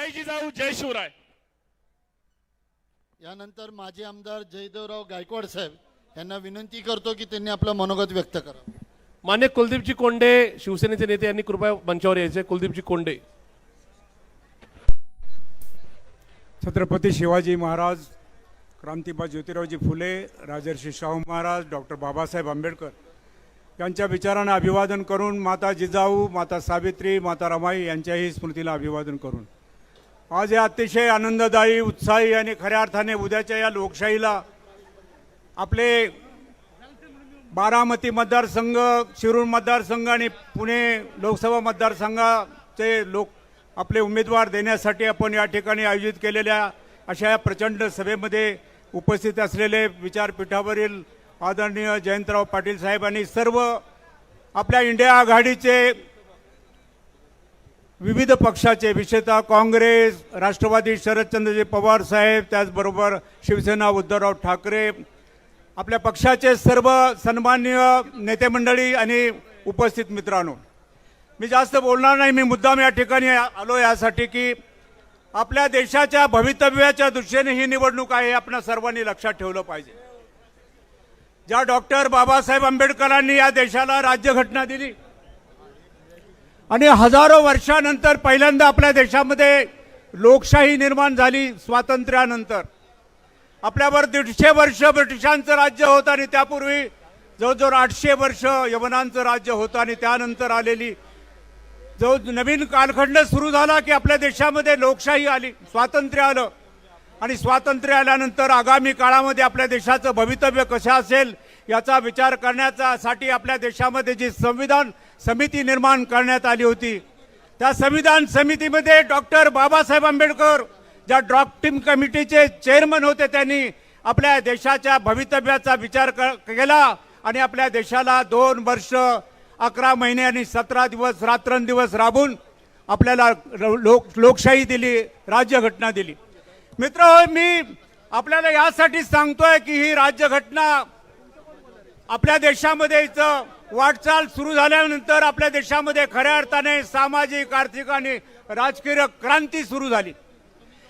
जय जिजाऊ जय शिवराय. यानंतर माजी आमदार जयदेवराव गायकवाड साहेब यांना विनंती करतो की त्यांनी आपलं मनोगत व्यक्त करावं मान्य कुलदीपजी कोंडे शिवसेनेचे नेते यांनी कृपया मंचावर यायचे. कुलदीपजी कोंडे. छत्रपती शिवाजी महाराज क्रांतीबा ज्योतिरावजी फुले राजर्षी शाहू महाराज डॉक्टर बाबासाहेब आंबेडकर यांच्या विचारांना अभिवादन करून माता जिजाऊ माता सावित्री माता रमाई यांच्याही स्मृतीला अभिवादन करून. आज या अतिशय आनंददायी उत्साही आणि खऱ्या अर्थाने उद्याच्या या लोकशाहीला आपले बारामती मतदारसंघ शिरूर मतदारसंघ आणि पुणे लोकसभा मतदारसंघाचे लोक आपले उमेदवार देण्यासाठी आपण या ठिकाणी आयोजित केलेल्या अशा या प्रचंड सभेमध्ये उपस्थित असलेले विचारपीठावरील आदरणीय जयंतराव पाटील साहेब आणि सर्व आपल्या इंडिया आघाडीचे विविध पक्षाचे विशेषतः काँग्रेस राष्ट्रवादी शरदचंद्रजी पवार साहेब त्याचबरोबर शिवसेना उद्धवराव ठाकरे. आपल्या पक्षाचे सर्व सन्माननीय नेते मंडळी आणि उपस्थित मित्रांनो मी जास्त बोलणार नाही मी मुद्दाम या ठिकाणी आलो यासाठी की आपल्या देशाच्या भवितव्याच्या दृष्टीने ही निवडणूक आहे हे आपण सर्वांनी लक्षात ठेवलं पाहिजे. ज्या डॉक्टर बाबासाहेब आंबेडकरांनी या देशाला राज्यघटना दिली आणि हजारो वर्षानंतर पहिल्यांदा आपल्या देशामध्ये लोकशाही निर्माण झाली स्वातंत्र्यानंतर. आपल्यावर दीडशे वर्ष ब्रिटिशांचं राज्य होतं आणि त्यापूर्वी जवळजवळ आठशे वर्ष यवनांचं राज्य होतं आणि त्यानंतर आलेली जो नवीन कालखंड सुरू झाला की आपल्या देशामध्ये लोकशाही आली स्वातंत्र्य आलं. आणि स्वातंत्र्य आल्यानंतर आगामी काळामध्ये आपल्या देशाचं भवितव्य कसं असेल याचा विचार करण्याचा साठी आपल्या देशामध्ये जी संविधान समिती निर्माण करण्यात आली होती. त्या संविधान समितीमध्ये डॉक्टर बाबासाहेब आंबेडकर ज्या ड्राफ्टिंग कमिटीचे चेअरमन होते त्यांनी आपल्या देशाच्या भवितव्याचा विचार क- केला आणि आपल्या देशाला दोन वर्ष अकरा महिने आणि सतरा दिवस रात्रंदिवस राबून आपल्याला लोक लोकशाही दिली राज्यघटना दिली. मित्र मी आपल्याला यासाठी सांगतोय की ही राज्यघटना आपल्या देशामध्ये इथं वाटचाल सुरू झाल्यानंतर आपल्या देशामध्ये खऱ्या अर्थाने सामाजिक आर्थिक आणि राजकीय क्रांती सुरू झाली.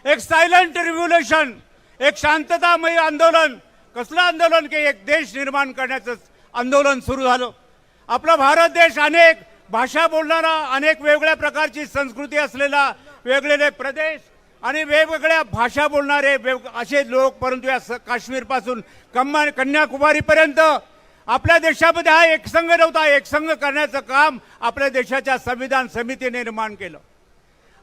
एक सायलंट रिव्होल्युशन एक शांततामय आंदोलन कसलं आंदोलन की एक देश निर्माण करण्याचं आंदोलन सुरू झालं. आपला भारत देश अनेक भाषा बोलणारा अनेक वेगवेगळ्या प्रकारची संस्कृती असलेला वेगवेगळे प्रदेश आणि वेगवेगळ्या भाषा बोलणारे वेग असे लोक परंतु या स- काश्मीरपासून कम्मा कन्याकुमारीपर्यंत आपल्या देशामध्ये हा एकसंघ नव्हता एकसंघ करण्याचं काम आपल्या देशाच्या संविधान समितीने निर्माण केलं.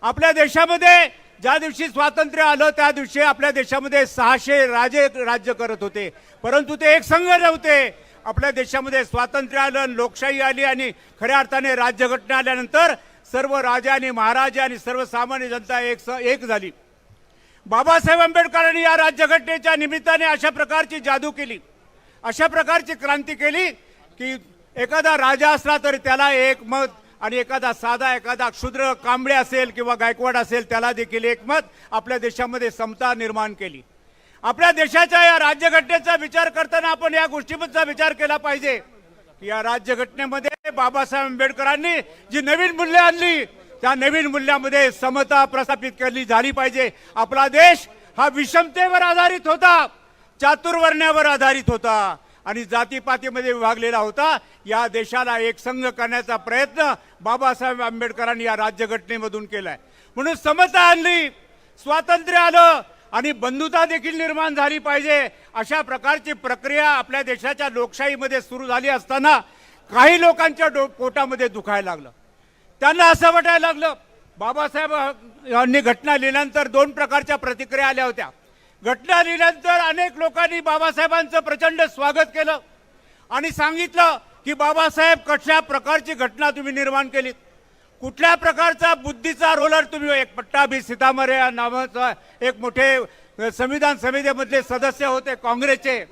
आपल्या देशामध्ये ज्या दिवशी स्वातंत्र्य आलं त्या दिवशी आपल्या देशामध्ये सहाशे राजे राज्य करत होते. परंतु ते एक संघ नव्हते. आपल्या देशामध्ये स्वातंत्र्य आलं लोकशाही आली आणि खऱ्या अर्थाने राज्यघटना आल्यानंतर सर्व राजा आणि महाराजा आणि सर्वसामान्य जनता एक स- एक झाली. बाबासाहेब आंबेडकरांनी या राज्यघटनेच्या निमित्ताने अशा प्रकारची जादू केली. अशा प्रकारची क्रांती केली की एखादा राजा असला तरी त्याला एक मत आणि एखादा साधा एखादा क्षुद्र कांबळे असेल किंवा गायकवाड असेल त्याला देखील एक मत आपल्या देशामध्ये समता निर्माण केली. आपल्या देशाच्या या राज्यघटनेचा विचार करताना आपण या गोष्टीबद्दलचा विचार केला पाहिजे की या राज्यघटनेमध्ये बाबासाहेब आंबेडकरांनी जी नवीन मूल्य आणली त्या नवीन मूल्यामध्ये समता प्रस्थापित केली झाली पाहिजे. आपला देश हा विषमतेवर आधारित होता. चातुर्वर्ण्यावर आधारित होता आणि जातीपातीमध्ये विभागलेला होता. या देशाला एकसंघ करण्याचा प्रयत्न बाबासाहेब आंबेडकरांनी या राज्यघटनेमधून केलाय. म्हणून समता आणली स्वातंत्र्य आलं आणि बंधुता देखील निर्माण झाली पाहिजे अशा प्रकारची प्रक्रिया आपल्या देशाच्या लोकशाहीमध्ये सुरू झाली असताना काही लोकांच्या डो पोटामध्ये दुखायला लागलं. त्यांना असं वाटायला लागलं बाबासाहेब यांनी घटना लिहिल्यानंतर दोन प्रकारच्या प्रतिक्रिया आल्या होत्या. घटना लिहिल्यानंतर अनेक लोकांनी बाबासाहेबांचं प्रचंड स्वागत केलं. आणि सांगितलं की बाबासाहेब कशा प्रकारची घटना तुम्ही निर्माण केलीत? कुठल्या प्रकारचा बुद्धीचा रोलर तुम्ही एक पट्टाभी सीतामरे या नावाचा एक मोठे संविधान समितीमधले सदस्य होते काँग्रेसचे.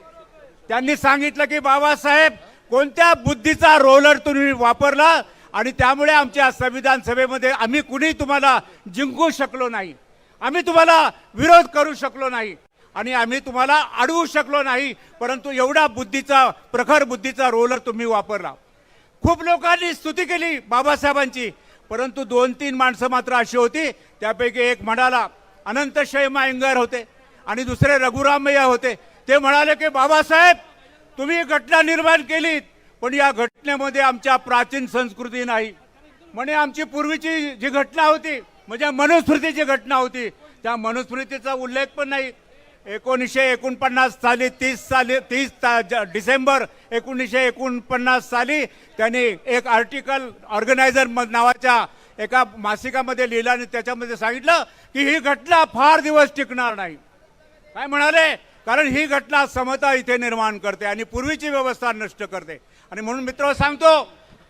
त्यांनी सांगितलं की बाबासाहेब कोणत्या बुद्धीचा रोलर तुम्ही वापरला आणि त्यामुळे आमच्या संविधान सभेमध्ये आम्ही कुणी तुम्हाला जिंकू शकलो नाही? आम्ही तुम्हाला विरोध करू शकलो नाही आणि आम्ही तुम्हाला अडवू शकलो नाही परंतु एवढा बुद्धीचा प्रखर बुद्धीचा रोलर तुम्ही वापरला. खूप लोकांनी स्तुती केली बाबासाहेबांची परंतु दोन तीन माणसं मात्र अशी होती त्यापैकी एक म्हणाला अनंत शैम होते आणि दुसरे रघुरामय्या होते. ते म्हणाले की बाबासाहेब तुम्ही घटना निर्माण केलीत पण या घटनेमध्ये आमच्या प्राचीन संस्कृती नाही. म्हणे आमची पूर्वीची जी घटना होती म्हणजे मनुस्मृतीची घटना होती. त्या मनुस्मृतीचा उल्लेख पण नाही. एकोणीसशे एकोणपन्नास साली तीस साली तीस ता- ज- डिसेंबर एकोणीसशे एकोणपन्नास साली त्यांनी एक आर्टिकल ऑर्गनायझर म- नावाच्या एका मासिकामध्ये लिहिलं आणि त्याच्यामध्ये सांगितलं की ही घटना फार दिवस टिकणार नाही. काय म्हणाले? कारण ही घटना समता इथे निर्माण करते आणि पूर्वीची व्यवस्था नष्ट करते. आणि म्हणून मित्र सांगतो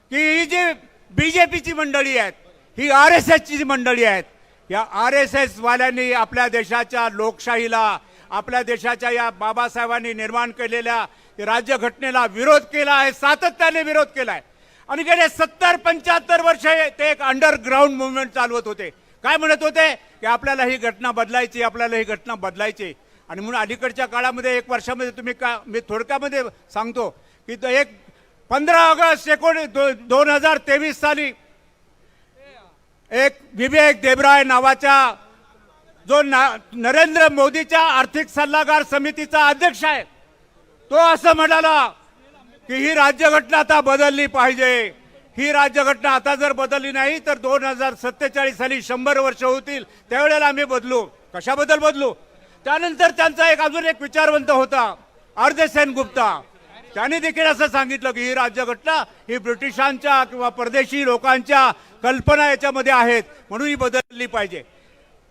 की ही जी बीजेपीची मंडळी आहेत ही आर एस एसची जी मंडळी आहेत या आर एस एसवाल्यांनी आपल्या देशाच्या लोकशाहीला आपल्या देशाच्या या बाबासाहेबांनी निर्माण केलेल्या राज्यघटनेला विरोध केला आहे सातत्याने विरोध केला आहे. आणि गेले सत्तर पंच्याहत्तर वर्ष ते एक अंडरग्राऊंड मुवमेंट चालवत होते. काय म्हणत होते? की आपल्याला ही घटना बदलायची आपल्याला ही घटना बदलायची. आणि म्हणून अलीकडच्या काळामध्ये एक वर्षामध्ये तुम्ही का मी थोडक्यामध्ये सांगतो की तर एक पंधरा ऑगस्ट एकोणी दो, दोन हजार तेवीस साली एक विवेक देबराय नावाच्या जो ना- नरेंद्र मोदीच्या आर्थिक सल्लागार समितीचा अध्यक्ष आहे तो असं म्हणाला की ही राज्यघटना आता बदलली पाहिजे. ही राज्यघटना आता जर बदलली नाही तर दोन हजार सत्तेचाळीस साली शंभर वर्ष होतील. त्यावेळेला आम्ही बदलू. कशाबद्दल बदलू? त्यानंतर त्यांचा एक अजून एक विचारवंत होता अर्धसेन गुप्ता. त्यांनी देखील असं सांगितलं की ही राज्यघटना ही ब्रिटिशांच्या किंवा परदेशी लोकांच्या कल्पना याच्यामध्ये आहेत म्हणून ही बदलली पाहिजे.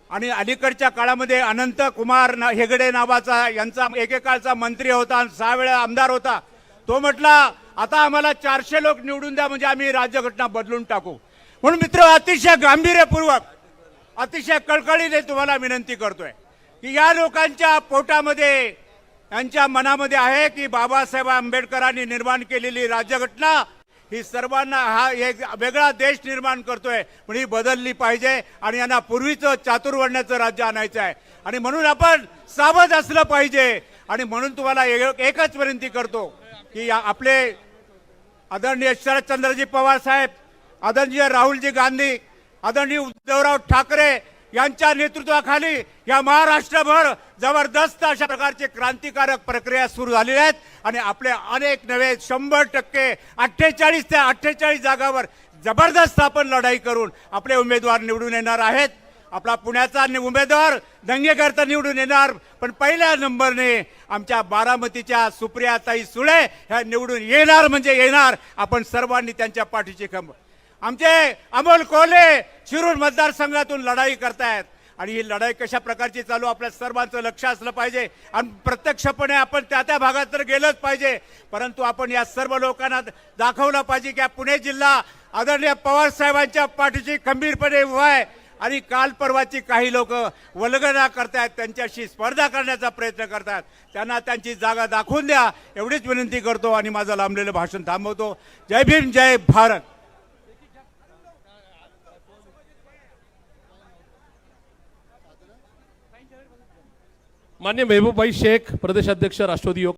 आणि अलीकडच्या काळामध्ये अनंत कुमार ना- हेगडे नावाचा यांचा एकेकाळचा मंत्री होता आणि सहा वेळा आमदार होता. तो म्हटला आता आम्हाला चारशे लोक निवडून द्या म्हणजे आम्ही राज्यघटना बदलून टाकू. म्हणून मित्र अतिशय गांभीर्यपूर्वक अतिशय कळकळीने तुम्हाला विनंती करतोय की या लोकांच्या पोटामध्ये यांच्या मनामध्ये आहे की बाबासाहेब आंबेडकरांनी निर्माण केलेली राज्यघटना ही सर्वांना हा एक वेगळा देश निर्माण करतोय पण ही बदलली पाहिजे आणि यांना पूर्वीचं चातुर्वर्ण्याचं राज्य आणायचं आहे. आणि म्हणून आपण सावध असलं पाहिजे. आणि म्हणून तुम्हाला एक- एकच विनंती करतो की आपले आदरणीय शरदचंद्रजी पवार साहेब आदरणीय राहुलजी गांधी आदरणीय उद्धवराव ठाकरे यांच्या नेतृत्वाखाली या महाराष्ट्रभर जबरदस्त अशा प्रकारचे क्रांतिकारक प्रक्रिया सुरू झालेल्या आहेत. आणि आपले अनेक नवे शंभर टक्के अठ्ठेचाळीस ते अठ्ठेचाळीस जागावर जबरदस्त आपण लढाई करून आपले उमेदवार निवडून येणार आहेत. आपला पुण्याचा उमेदवार दंगेकरता निवडून येणार पण पहिल्या नंबरने आमच्या बारामतीच्या सुप्रियाताई सुळे ह्या निवडून येणार म्हणजे येणार. आपण सर्वांनी त्यांच्या पाठीची खंब आमचे अमोल कोले शिरूर मतदारसंघातून लढाई करतायत. आणि ही लढाई कशा प्रकारची चालू आपल्या सर्वांचं लक्ष असलं पाहिजे. आणि प्रत्यक्षपणे आपण त्या त्या भागात तर गेलंच पाहिजे. परंतु आपण या सर्व लोकांना दाखवलं पाहिजे की पुणे जिल्हा आदरणीय पवार साहेबांच्या पाठीशी खंबीरपणे उभा आहे. आणि काल परवाची काही लोक वल्गना करतायत त्यांच्याशी स्पर्धा करण्याचा प्रयत्न करतात त्यांना त्यांची जागा दाखवून द्या एवढीच विनंती करतो आणि माझं लांबलेलं भाषण थांबवतो. जय भीम जय भारत. मान्य मेहबूबाई शेख प्रदेशाध्यक्ष राष्ट्रवादी योग